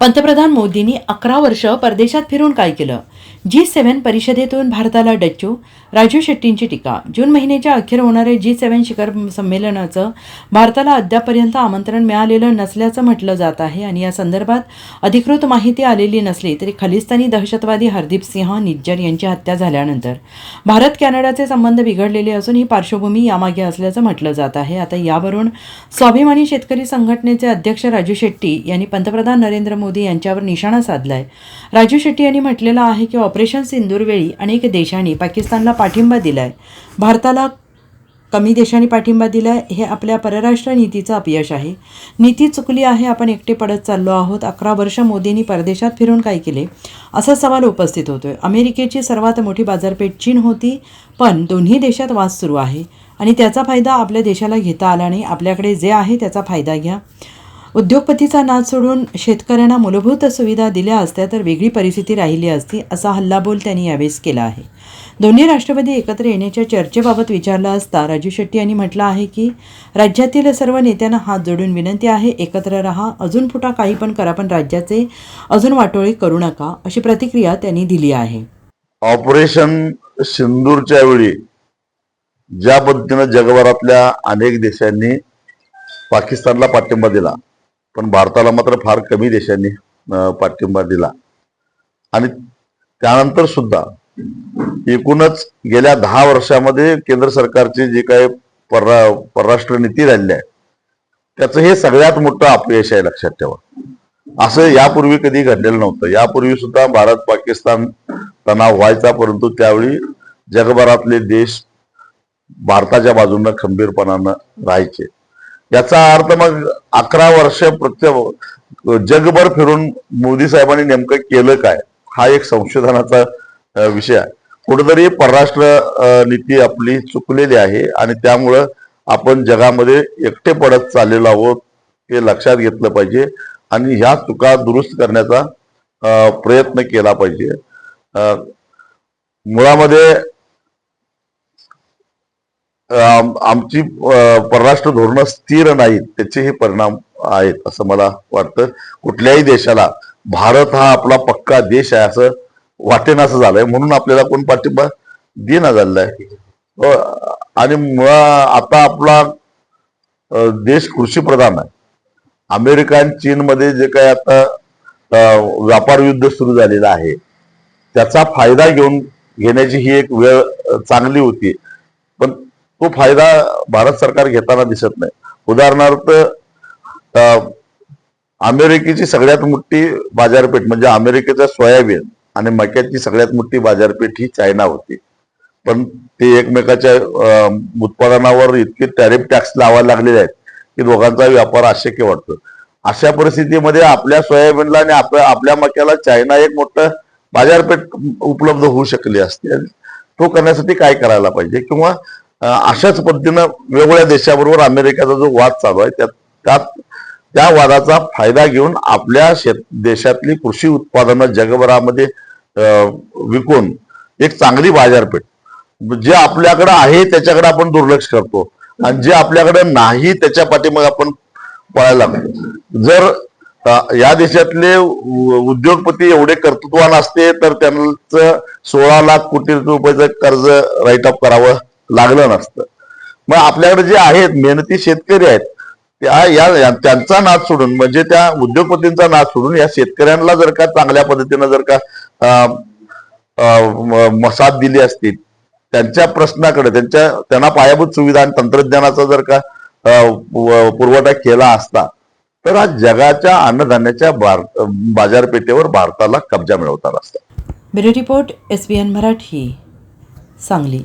पंतप्रधान मोदींनी अकरा वर्ष परदेशात फिरून काय केलं? जी सेव्हन परिषदेतून भारताला डच्चू राजू शेट्टींची टीका. जून महिन्याच्या अखेर होणारे जी सेव्हन शिखर संमेलनाचं भारताला अद्यापर्यंत आमंत्रण मिळालेलं नसल्याचं म्हटलं जात आहे आणि या संदर्भात अधिकृत माहिती आलेली नसली तरी खलिस्तानी दहशतवादी हरदीप सिंह निज्जर यांची हत्या झाल्यानंतर भारत कॅनडाचे संबंध बिघडलेले असून ही पार्श्वभूमी यामागे असल्याचं म्हटलं जात आहे. आता यावरून स्वाभिमानी शेतकरी संघटनेचे अध्यक्ष राजू शेट्टी यांनी पंतप्रधान नरेंद्र मोदी यांच्यावर निशाणा साधलाय. राजू शेट्टी यांनी म्हटलेलं आहे की ऑपरेशन सिंदूरवेळी अनेक देशांनी पाकिस्तानला पाठिंबा दिलाय. भारताला कमी देशांनी पाठिंबा दिलाय हे आपल्या परराष्ट्र नीतीचं अपयश आहे. नीती चुकली आहे आपण एकटे पडत चाललो आहोत. अकरा वर्ष मोदींनी परदेशात फिरून काय केले? असा सवाल उपस्थित होतोय. अमेरिकेची सर्वात मोठी बाजारपेठ चीन होती पण दोन्ही देशात वाद सुरू आहे. आणि त्याचा फायदा आपल्या देशाला घेता आला नाही. आपल्याकडे जे आहे त्याचा फायदा घ्या. उद्योगपतीचा नाद सोडून शेतकऱ्यांना मूलभूत सुविधा दिल्या असत्या तर वेगळी परिस्थिती राहिली असती असा हल्लाबोल त्यांनी यावेळेस केला आहे. दोन्ही राष्ट्रवादी एकत्र येण्याच्या चर्चेबाबत विचारला असता राजू शेट्टी यांनी म्हटलं आहे की राज्यातील सर्व नेत्यांना हात जोडून विनंती आहे एकत्र रहा अजून फुटा काही पण करा पण राज्याचे अजून वाटोळे करू नका अशी प्रतिक्रिया त्यांनी दिली आहे. ऑपरेशन सिंदूरच्या वेळी ज्या पद्धतीनं जगभरातल्या अनेक देशांनी पाकिस्तानला पाठिंबा दिला पण भारताला मात्र फार कमी देशांनी पाठिंबा दिला. आणि त्यानंतर सुद्धा एकूणच गेल्या दहा वर्षामध्ये केंद्र सरकारची जी काही पररा परराष्ट्र नीती राहिली आहे त्याचं हे सगळ्यात मोठं अपयश आहे लक्षात ठेवा. असं यापूर्वी कधी घडलेलं नव्हतं. यापूर्वी सुद्धा भारत पाकिस्तान तणाव व्हायचा परंतु त्यावेळी जगभरातले देश भारताच्या बाजूनं खंबीरपणानं राहायचे. याचा अर्थ मग अकरा वर्ष प्रत्येक जगभर फिरून मोदी साहेबांनी नेमकं केलं काय? हा एक संशोधनाचा विषय आहे. कुठेतरी परराष्ट्र नीती आपली चुकलेली आहे आणि त्यामुळं आपण जगामध्ये एकटे पडत चाललेलो आहोत हे लक्षात घेतलं पाहिजे आणि ह्या चुका दुरुस्त करण्याचा प्रयत्न केला पाहिजे. मुळामध्ये आमची परराष्ट्र धोरणं स्थिर नाहीत त्याचे हे परिणाम आहेत असं मला वाटतं. कुठल्याही देशाला भारत हा आपला पक्का देश आहे असं वाटेन असं झालंय. म्हणून आपल्याला कोण पाठिंबा देना झालेला आहे आणि मुळा आता आपला देश कृषी प्रधान आहे. अमेरिका आणि चीनमध्ये जे काही आता व्यापार युद्ध सुरू झालेलं आहे त्याचा फायदा घेऊन घेण्याची ही एक वेळ चांगली होती. पण तो फायदा भारत सरकार घेताना दिसत नाही. उदाहरणार्थ अमेरिकेची सगळ्यात मोठी बाजारपेठ म्हणजे अमेरिकेचा सोयाबीन आणि मक्याची सगळ्यात मोठी बाजारपेठ ही चायना होती. पण ते एकमेकाच्या उत्पादनावर इतके टॅरिफ टॅक्स लावायला लागलेले आहेत की दोघांचा व्यापार अशक्य वाटतो. अशा परिस्थितीमध्ये आपल्या सोयाबीनला आणि आपल्या आपल्या मक्याला चायना एक मोठं बाजारपेठ उपलब्ध होऊ शकली असते. आणि तो करण्यासाठी काय करायला पाहिजे? किंवा अशाच पद्धतीनं वेगवेगळ्या देशाबरोबर अमेरिकेचा जो वाद चालू आहे त्यात त्यात त्या वादाचा फायदा घेऊन आपल्या शेत देशातली कृषी उत्पादनं जगभरामध्ये विकून एक चांगली बाजारपेठ जे आपल्याकडे आहे त्याच्याकडे आपण दुर्लक्ष करतो आणि जे आपल्याकडे नाही त्याच्या पाठीमागे आपण पळायला लागतो जर या देशातले उद्योगपती एवढे कर्तृत्वान असते तर त्यांचं सोळा लाख कोटी रुपयाचं कर्ज राईट ऑफ करावं लागलं नसतं. मग आपल्याकडे जे आहेत मेहनती शेतकरी आहेत त्या या या- त्यांचा नाद सोडून म्हणजे त्या उद्योगपतींचा नाद सोडून या शेतकऱ्यांना जर का चांगल्या पद्धतीनं जर का अं, साथ दिली असती त्यांच्या प्रश्नाकडे त्यांच्या त्यांना पायाभूत सुविधा आणि तंत्रज्ञानाचा जर का पुरवठा केला असता तर आज जगाच्या अन्नधान्याच्या भार- बाजारपेठेवर भारताला कब्जा मिळवता असता bureau report S B N Marathi Sangli.